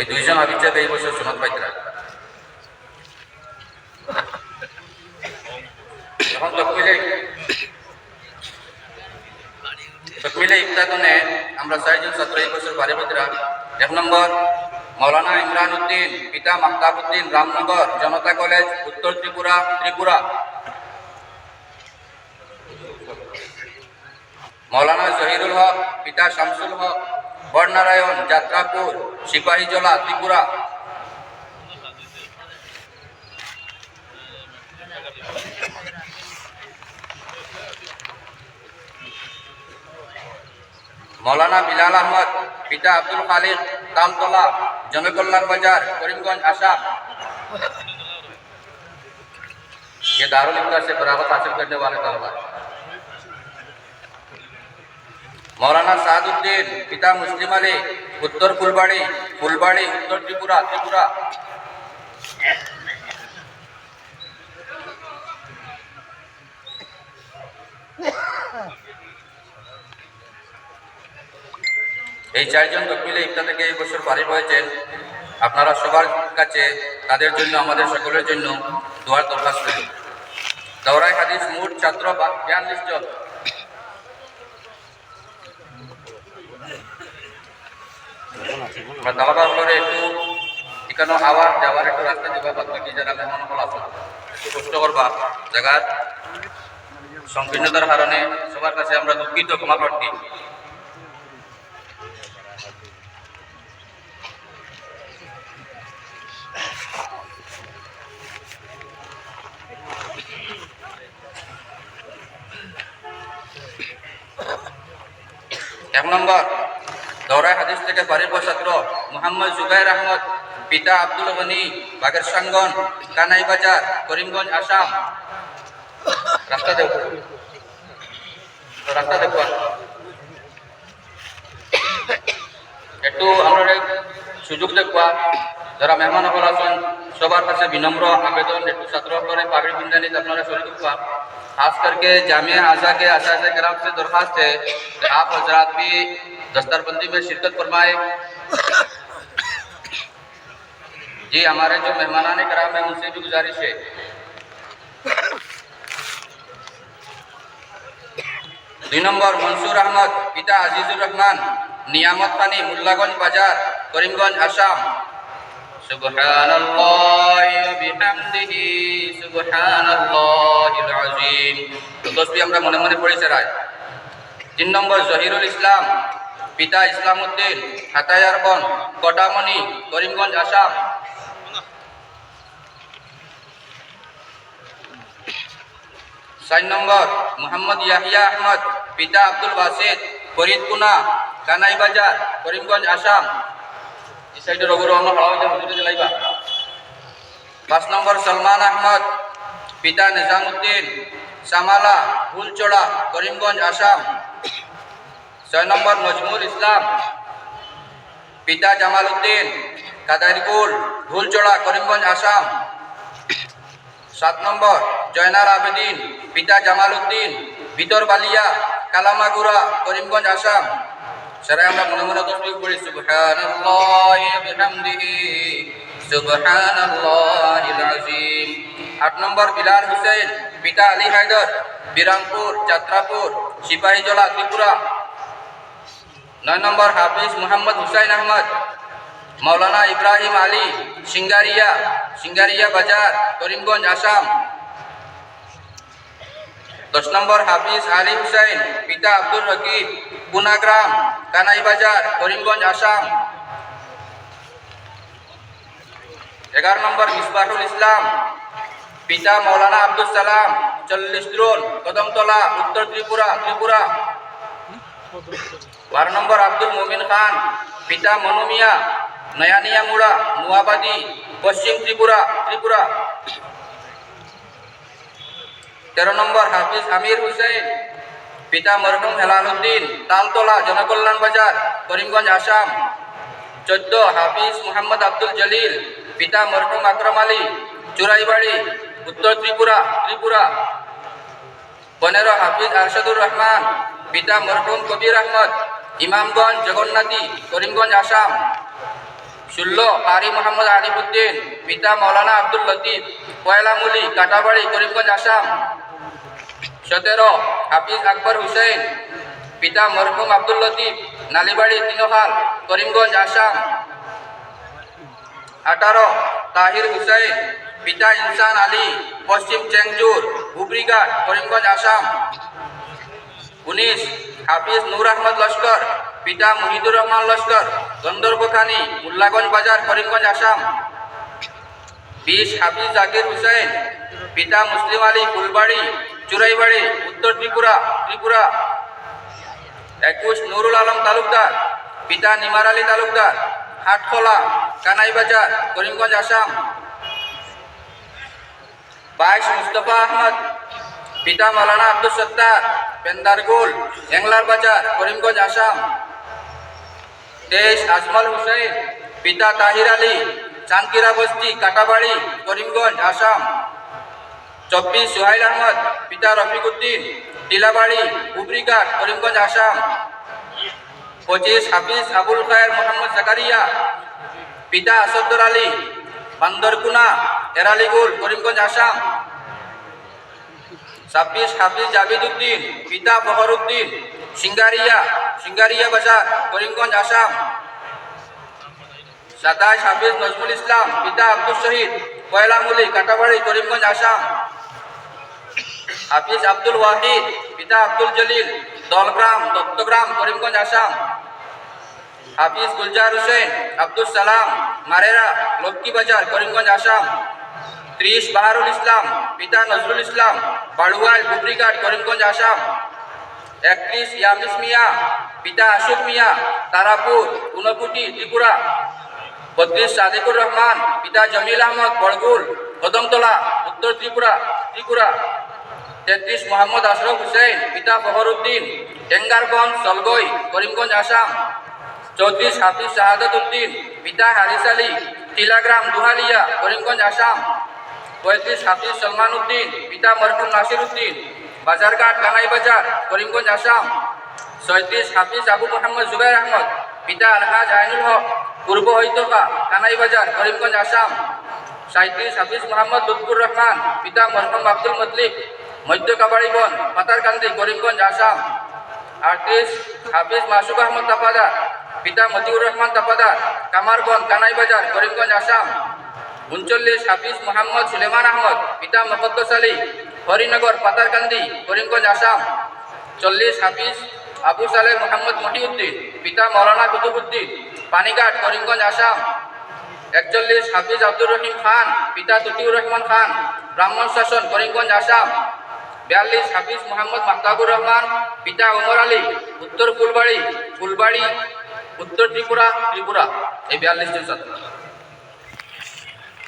এই দুইজন সাহেব এই বছর এখন তকমিলে আমরা ছাত্র এই বছর এক নম্বর মৌলানা ইমরান উদ্দিন পিতা মাহতাবুদ্দিন রামনগর জনতা কলেজ, উত্তর ত্রিপুরা ত্রিপুরা। মৌলানা জহিরুল হক, পিতা শামসুল হক বরনারায়ণ যাত্রাপুর সিপাহীজলা ত্রিপুরা মৌলানা বিলাল আহমদ পিতা আব্দুল খালিদ তালতলা জনকল্যাণ বাজার করিমগঞ্জ আসাম ये दारुल इफ्तार से बराबर हासिल करने वाले तलबा মৌলানা সাহাদুদ্দিন পিতা মুসলিম আলী, উত্তর ফুলবাড়ি ফুলবাড়ি, উত্তর ত্রিপুরা ত্রিপুরা। এই চারজন কপিলে ইফতা থেকে এই বছর পারিব হয়েছেন। আপনারা সবার কাছে, তাদের জন্য, আমাদের সকলের জন্য দোয়ার দরখাস্ত দৌড়াই হাদিস মোট ছাত্র বা বিয়াল্লিশ জন একটু এখানে আওয়ার যাওয়ার একটু রাস্তা যারা মেহমান আছে? একটু কষ্ট জায়গার সংকীর্ণতার কারণে সবার কাছে আমরা দুঃখিত, ক্ষমা প্রার্থী। এক নম্বর হাদিস থেকে বাড়ির ছাত্র মোহাম্মদ জুবাইর আহমদ পিতা আব্দুল গনি বাগের সাঙ্গন কানাই বাজার করিমগঞ্জ আসাম রাস্তা দেব রাস্তা দেখব একটু আমরা সুযোগ দেখবা যারা মেহমান হল আছেন সবার কাছে বিনম্র আবেদন একটু ছাত্র হলের পাগড়ি বিন্দানিত আপনারা শরীর দেখবা खास करके जामिया आशा के आशा से कराम से दरखास्त है कि आप हजरात भी दस्तरबंदी में शिरकत फरमाए जी हमारे जो मेहमान कराम है उनसे भी गुजारिश है দুই নম্বর মনসুর আহমদ পিতা আজিজুর রহমান নিয়ামত খানি মুল্লাগঞ্জ বাজার করিমগঞ্জ আসাম سبحان الله وبحمده سبحان الله العظيم তো তসবি আমরা মনে মনে পড়ি রায় তিন নম্বর জহিরুল ইসলাম পিতা ইসলাম উদ্দিন হাতায়ারবন কটামণি করিমগঞ্জ, আসাম। চার নম্বর, মোহাম্মদ ইয়াহিয়া আহমদ, পিতা আব্দুল বাসিদ ফরিদকুনা কানাই বাজার, করিমগঞ্জ, আসাম। এই সাইডে রঘুর রহমান হওয়া হুজুরে জ্বালাইবা। পাঁচ নম্বর, সলমান আহমদ, পিতা নিজামুদ্দিন, সামালা ফুলচড়া করিমগঞ্জ, আসাম। ছয় নম্বর নজমুল ইসলাম পিতা জামাল উদ্দিন কাদারিকুল ফুলচড়া করিমগঞ্জ আসাম সাত নম্বর জয়নার আবেদিন পিতা জামাল উদ্দিন ভিতর বালিয়া কালামাগুড়া করিমগঞ্জ আসাম সেটাই আমরা মনে মনে তসবি পড়ি সুবহানাল্লাহি ওয়া বিহামদিহি সুবহানাল্লাহিল আযীম আট নম্বর বিলাল হুসেন পিতা আলী হায়দর বিরামপুর যাত্রাপুর সিপাহীজলা ত্রিপুরা নয় নম্বর হাফিজ মোহাম্মদ হুসাইন আহমদ মৌলানা ইব্রাহিম আলী, সিঙ্গারিয়া সিঙ্গারিয়া বাজার, করিমগঞ্জ, আসাম। দশ নম্বর হাফিজ আলী হুসাইন, পিতা আব্দুল রকিব পুনাগ্রাম কানাই বাজার, করিমগঞ্জ, আসাম। এগারো নম্বর মিসবাহুল ইসলাম, পিতা মৌলানা আব্দুল সালাম, চল্লিশ দ্রোন কদমতলা, উত্তর ত্রিপুরা ত্রিপুরা। বারো নম্বর আব্দুল মুমিন খান পিতা মনুমিয়া নয়ানিয়া মুড়া নোয়াবাদী পশ্চিম ত্রিপুরা ত্রিপুরা তেরো নম্বর হাফিজ আমির হুসেন পিতা মরহুম হেলালুদ্দিন তালতলা জনকল্যাণ বাজার করিমগঞ্জ আসাম চোদ্দ হাফিজ মোহাম্মদ আব্দুল জলিল পিতা মরহুম আকরম আলী চুরাইবাড়ি উত্তর ত্রিপুরা ত্রিপুরা পনেরো হাফিজ আরশাদুর রহমান পিতা মরহুম কবির আহমদ, ইমামগঞ্জ, জগন্নাথী, করিমগঞ্জ, আসাম। ষোলো কারি মোহাম্মদ আলিফুদ্দিন পিতা মৌলানা আব্দুল লতিফ কয়লামুলি কাটাবাড়ি, করিমগঞ্জ, আসাম। সতেরো, হাফিজ আকবর হুসেন, পিতা মরহুম আব্দুল লতিফ, নালিবাড়ি তিনহাল করিমগঞ্জ, আসাম। আঠারো, তাহির হুসাইন পিতা ইনসান আলী, পশ্চিম চেংজুর, হুবরিঘাট, করিমগঞ্জ, আসাম। উনিশ, হাফিজ নূর আহমদ লস্কর, পিতা মুহিদুর রহমান লস্কর গন্ধর্বখানি মুল্লাগঞ্জ বাজার করিমগঞ্জ আসাম। বিশ, হাফিজ জাকির হুসাইন, পিতা মুসলিম আলী ফুলবাড়ি, চুরাইবাড়ি, উত্তর ত্রিপুরা ত্রিপুরা। একুশ, নুরুল আলম তালুকদার, পিতা নিমার আলী তালুকদার, হাটখোলা কানাইবাজার করিমগঞ্জ, আসাম। বাইশ, মুস্তফা আহমদ, পিতা মৌলানা আব্দুল সত্তার পেন্দারগুল এংলার বাজার, করিমগঞ্জ, আসাম। তেইশ আজমল হুসেন, পিতা তাহির আলী চানকিরা বস্তি, কাটাবাড়ি, করিমগঞ্জ, আসাম। চব্বিশ সোহাইল আহমদ, পিতা রফিকুদ্দিন, টিলাবাড়ি হুবরিঘাট করিমগঞ্জ, আসাম। পঁচিশ হাফিজ আবুল খায়ের মোহাম্মদ জাকারিয়া, পিতা আসাদুর আলী, বান্দরকুনা এরালিগুল করিমগঞ্জ, আসাম। ছাব্বিশ হাফিজ জাবিদ উদ্দিন পিতা ফখর উদ্দিন সিঙ্গারিয়া সিঙ্গারিয়া বাজার, করিমগঞ্জ, আসাম। সাতাশ হাফিজ নজমুল ইসলাম, পিতা আব্দুল শহীদ কয়লামুলি কাটাবাড়ি, করিমগঞ্জ, আসাম। হাফিজ আব্দুল ওয়াহিদ, পিতা আব্দুল জলিল, দলগ্রাম, দত্তগ্রাম, করিমগঞ্জ, আসাম। হাফিজ গুলজার হোসেন আব্দুল সালাম, মারেরা লক্ষ্মীবাজার করিমগঞ্জ, আসাম। ত্রিশ বাহারুল ইসলাম, পিতা নজরুল ইসলাম, বাড়ুয়াল বুবরিঘাট করিমগঞ্জ আসাম। একত্রিশ ইয়ামিস মিয়া, পিতা আশুক মিয়া, তারাপুর, ঊনকুটি ত্রিপুরা। বত্রিশ সাদিকুর রহমান, পিতা জমিল আহমদ বড়গুল, কদমতলা, উত্তর ত্রিপুরা ত্রিপুরা। তেত্রিশ মোহাম্মদ আশরফ হুসেন পিতা ফহরুদ্দিন টেঙ্গারগঞ্জ, সলগই, করিমগঞ্জ আসাম। চৌত্রিশ হাফিজ শাহাদত উদ্দিন পিতা হারিস আলী টিলাগ্রাম দুহালিয়া করিমগঞ্জ আসাম। পঁয়ত্রিশ হাফিজ সলমান উদ্দিন পিতা মরহুম নাসির উদ্দিন বাজারঘাট, কানাই বাজার, করিমগঞ্জ, আসাম। ছয়ত্রিশ হাফিজ আবু মোহাম্মদ জুবাইর আহমদ, পিতা আলহাজ আইনুল হক, পূর্ব হৈতকা, কানাই বাজার, করিমগঞ্জ, আসাম। সাঁত্রিশ হাফিজ মোহাম্মদ লুৎফুর রহমান, পিতা মরহুম আব্দুল মতলিক মধ্য কাবাড়িবন পাতারকান্দি, করিমগঞ্জ, আসাম। আটত্রিশ হাফিজ মাসুক আহমদ তাপাদার, পিতা মতিউর রহমান তাপাদার কামারগঞ্জ কানাই বাজার, করিমগঞ্জ, আসাম। উনচল্লিশ হাফিজ মোহাম্মদ সুলেমান আহমদ, পিতা মকদ্দস আলী, হরিনগর, পাতারকান্দি, করিমগঞ্জ, আসাম। চল্লিশ হাফিজ আবু সালেহ মোহাম্মদ মহিউদ্দিন পিতা মৌলানা কুতুবুদ্দিন পানিঘাট, করিমগঞ্জ, আসাম। একচল্লিশ হাফিজ আব্দুর রহিম খান, পিতা ততিউর রহমান খান, ব্রাহ্মণ শাসন, করিমগঞ্জ, আসাম। বিয়াল্লিশ হাফিজ মোহাম্মদ মাহতাবুর রহমান, পিতা ওমর আলী, উত্তর ফুলবাড়ি ফুলবাড়ি, উত্তর ত্রিপুরা ত্রিপুরা। এই বিয়াল্লিশ জন ছাত্র।